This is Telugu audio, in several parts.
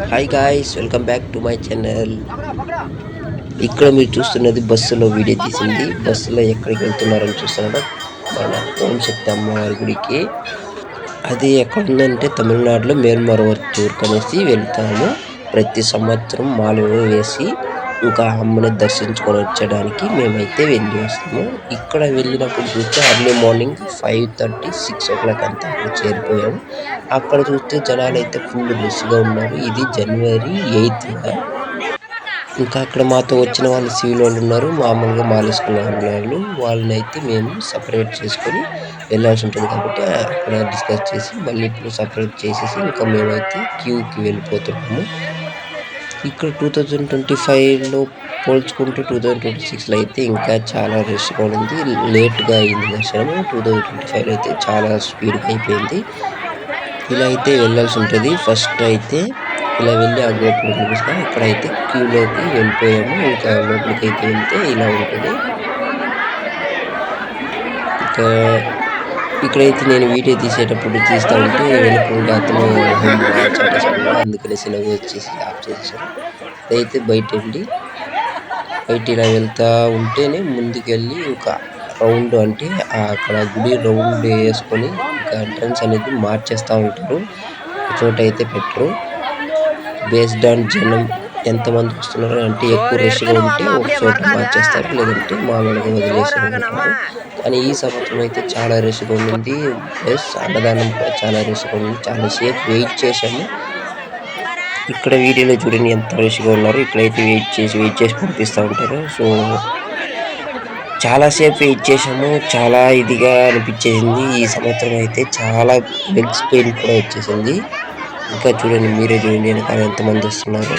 Hi guys welcome back to my channel ఇక్కడ మీరు చూస్తున్నది బస్సులో వీడియో తీసింది. బస్సులో ఎక్కడికి వెళ్తున్నారని చూస్తున్నాడు మన ఓం శక్తి అమ్మవారి గుడికి. అది ఎక్కడ ఉందంటే తమిళనాడులో మేల్మరవత్తూరు అనేసి వెళ్తాము. ప్రతి సంవత్సరం మాలు వేసి ఇంకా అమ్మని దర్శించుకొని వచ్చడానికి మేమైతే వెళ్ళి వస్తాము. ఇక్కడ వెళ్ళినప్పుడు చూస్తే early morning five thirty six o'clock అంతా అక్కడ చేరిపోయాము. అక్కడ చూస్తే జనాలు అయితే ఫుల్ రష్గా ఉన్నారు. ఇది జనవరి ఎయిత్ ఇంకా అక్కడ మాతో వచ్చిన వాళ్ళు సివిల్ వాళ్ళు ఉన్నారు. మామూలుగా మాలేసుకున్న వాళ్ళు వాళ్ళని అయితే మేము సపరేట్ చేసుకొని వెళ్ళాల్సి ఉంటుంది కాబట్టి అక్కడ డిస్కస్ చేసి మళ్ళీ ఇప్పుడు సపరేట్ చేసేసి ఇంకా మేమైతే క్యూకి వెళ్ళిపోతున్నాము. ఇక్కడ టూ థౌజండ్ ట్వంటీ ఫైవ్లో పోల్చుకుంటే టూ థౌజండ్ ట్వంటీ సిక్స్లో అయితే ఇంకా చాలా రష్గా ఉంది. లేట్గా అయింది దర్శనం టూ థౌజండ్ ట్వంటీ ఫైవ్లో అయితే చాలా స్పీడ్గా అయిపోయింది. ఇలా అయితే వెళ్ళాల్సి ఉంటుంది. ఫస్ట్ అయితే ఇలా వెళ్ళి ఆ గోపురం కనిపిస్తాం ఇక్కడైతే క్యూలోకి వెళ్ళిపోయాము. ఇంకా లోపలికి అయితే వెళ్తే ఇలా ఉంటుంది. ఇంకా ఇక్కడైతే నేను వీడియో తీసేటప్పుడు తీస్తూ ఉంటే వెనుకుంటే అతను అందుకనేసి నవ్వు వచ్చేసి ఆఫ్ చేసేసాను అయితే బయట వెళ్ళి బయట ఇలా వెళ్తూ ఉంటేనే ముందుకెళ్ళి ఒక రౌండ్ అంటే అక్కడ గుడి రౌండ్ వేసుకొని ఇంకా ఎంట్రన్స్ అనేది మార్చేస్తూ ఉంటారు. చోట అయితే పెట్టరు. బేస్డ్ ఆన్ జనం ఎంతమంది వస్తున్నారు అంటే ఎక్కువ రష్గా ఉంటే ఒక చోట మార్చేస్తారు లేదంటే మామూలుగా వదిలేసి ఉంటారు కానీ ఈ సంవత్సరం అయితే చాలా రష్గా ఉంది ప్లస్ అన్నదానం కూడా చాలా రష్గా ఉంది చాలా సేపు వెయిట్ చేశాము. ఇక్కడ వీడియోలో చూడండి ఎంత రష్గా ఉన్నారు. ఇక్కడైతే వెయిట్ చేసి వెయిట్ చేసి పంపిస్తూ ఉంటారు. సో చాలాసేపు వెయిట్ చేసాము చాలా ఇదిగా అనిపించేసింది. ఈ సంవత్సరం అయితే చాలా లెగ్స్ పెయిన్ కూడా వచ్చేసింది. ఇంకా చూడండి మీరే చూడండి వెనకాల ఎంతమంది వస్తున్నారు.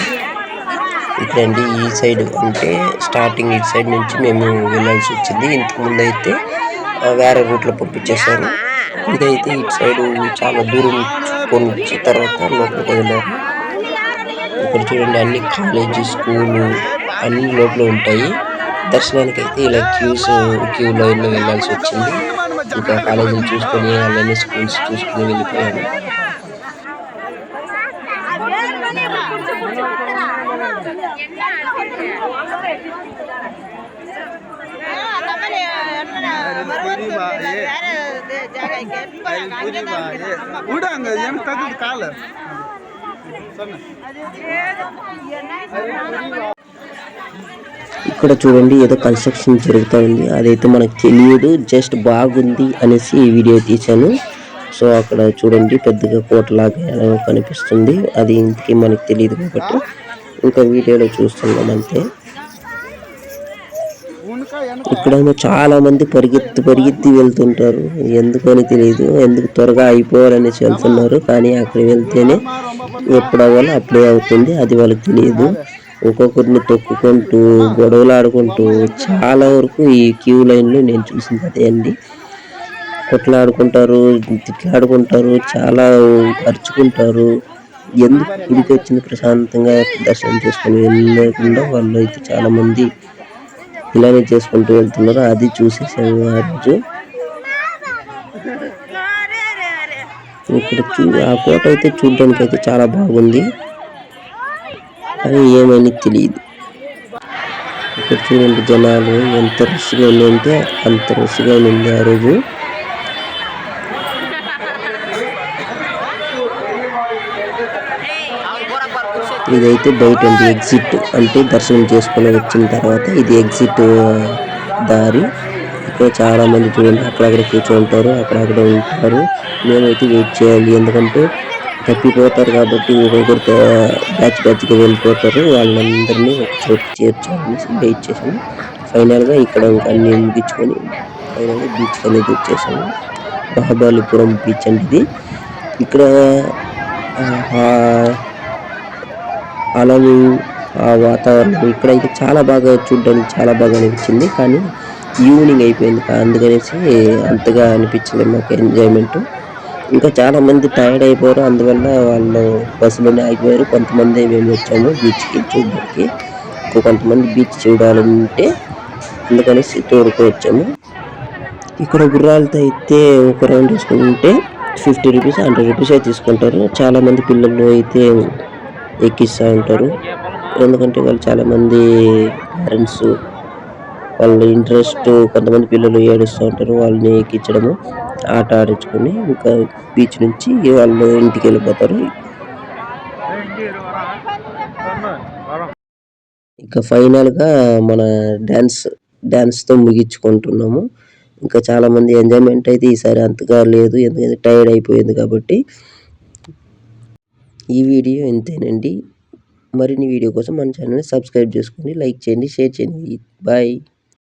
ఇక్కడండి ఈ సైడ్ అంటే స్టార్టింగ్ ఇటు సైడ్ నుంచి మేము వెళ్ళాల్సి వచ్చింది. ఇంతకుముందు అయితే వేరే రూట్లో పంపించేశారు. ఇదైతే ఇటు సైడ్ చాలా దూరం పొంచి తర్వాత లోపలికి వెళ్ళారు ఇక్కడ చూడండి అన్ని కాలేజీ స్కూలు అన్ని లోపల ఉంటాయి. దర్శనానికి అయితే ఇలా క్యూస్ క్యూ లైన్లో వెళ్ళాల్సి వచ్చింది. ఇంకా కాలేజీలు చూసుకొని అలానే స్కూల్స్ చూసుకొని వెళ్ళిపోయాను விடாங்க எனக்கு தகுதி கால ఇక్కడ చూడండి ఏదో కన్స్ట్రక్షన్ జరుగుతూ ఉంది అదైతే మనకు తెలియదు జస్ట్ బాగుంది అనేసి ఈ వీడియో తీశాను సో అక్కడ చూడండి పెద్దగా కోటలాగా కనిపిస్తుంది అది ఇంతకీ మనకు తెలియదు కాబట్టి ఇంకా వీడియోలో చూస్తున్నాం అంతే. ఇక్కడేమో చాలా మంది పరిగెత్తి పరిగెత్తి వెళ్తుంటారు. ఎందుకని తెలియదు ఎందుకు త్వరగా అయిపోవాలనేసి వెళ్తున్నారు కానీ అక్కడ వెళ్తేనే ఎప్పుడు అవ్వాలో అప్పుడే అవుతుంది. అది వాళ్ళకి తెలియదు ఒక్కొక్కరిని తొక్కుకుంటూ గొడవలు ఆడుకుంటూ చాలా వరకు ఈ క్యూ లైన్లో నేను చూసింది అదే అండి. కొట్లాడుకుంటారు తిట్లాడుకుంటారు చాలా అరుచుకుంటారు. ఎందుకు గుడికి వచ్చిన ప్రశాంతంగా దర్శనం చేసుకుని వెళ్ళకుండా వాళ్ళు అయితే చాలా మంది ఇలానే చేసుకుంటూ వెళ్తున్నారు. అది చూసేసాము ఆ రోజు ఇక్కడ చూ ఆ కోట అయితే చూడడానికి అయితే చాలా బాగుంది. కానీ ఏమని తెలియదు. ఇక్కడ చూడండి జనాలు ఎంత రష్గా ఉందంటే అంత రష్గా ఉంది ఆ రోజు. ఇదైతే బయట ఉంది. ఎగ్జిట్ అంటే దర్శనం చేసుకుని వచ్చిన తర్వాత ఇది ఎగ్జిట్ దారి. ఇక్కడ చాలా మంది చూడండి అక్కడక్కడ కూర్చుంటారు అక్కడక్కడ ఉంటారు. మేమైతే వెయిట్ చేయాలి. ఎందుకంటే తప్పిపోతారు కాబట్టి ఒక్కొక్కరితో బ్యాచ్ బ్యాచ్గా వెళ్ళిపోతారు. వాళ్ళందరినీ ఒక చోటు చేర్చాలని వెయిట్ చేసాము ఫైనల్గా ఇక్కడ ఇంకా అన్ని ముగించుకొని ఫైనల్గా బీచ్ అనేది వచ్చేసాము. మహాబలిపురం బీచ్ అంటే ఇది. ఇక్కడ అలలు ఆ వాతావరణం ఇక్కడైతే చాలా బాగా చూడడానికి చాలా బాగా అనిపించింది. కానీ ఈవినింగ్ అయిపోయింది అందుకనేసి అంతగా అనిపించలేదు మాకు ఎంజాయ్మెంట్. ఇంకా చాలామంది టైర్డ్ అయిపోయారు. అందువల్ల వాళ్ళు బస్సులోనే ఆగిపోయారు. కొంతమంది మేము వచ్చాము బీచ్కి చూడడానికి. ఇంకో కొంతమంది బీచ్ చూడాలంటే అందుకనేసి తోడుకు వచ్చాము. ఇక్కడ గుర్రాలతో అయితే ఒక రౌండ్ వేసుకుంటే ఫిఫ్టీ రూపీస్ హండ్రెడ్ రూపీస్ అయితే తీసుకుంటారు చాలామంది పిల్లలు అయితే ఎక్కిస్తూ ఉంటారు. ఎందుకంటే వాళ్ళు చాలామంది పేరెంట్స్ వాళ్ళ ఇంట్రెస్ట్ కొంతమంది పిల్లలు ఏడుస్తూ ఉంటారు. వాళ్ళని ఎక్కించడము ఆట ఆడించుకొని ఇంకా బీచ్ నుంచి వాళ్ళు ఇంటికి వెళ్ళిపోతారు. ఇంకా ఫైనల్గా మన డ్యాన్స్ డ్యాన్స్తో ముగించుకుంటున్నాము. ఇంకా చాలామంది ఎంజాయ్మెంట్ అయితే ఈసారి అంతగా లేదు. ఎందుకంటే టైర్డ్ అయిపోయింది కాబట్టి ఈ వీడియో ఇంతేనండి మరిన్ని వీడియో కోసం మన ఛానల్ని సబ్స్క్రైబ్ చేసుకోండి లైక్ చేయండి షేర్ చేయండి. బాయ్.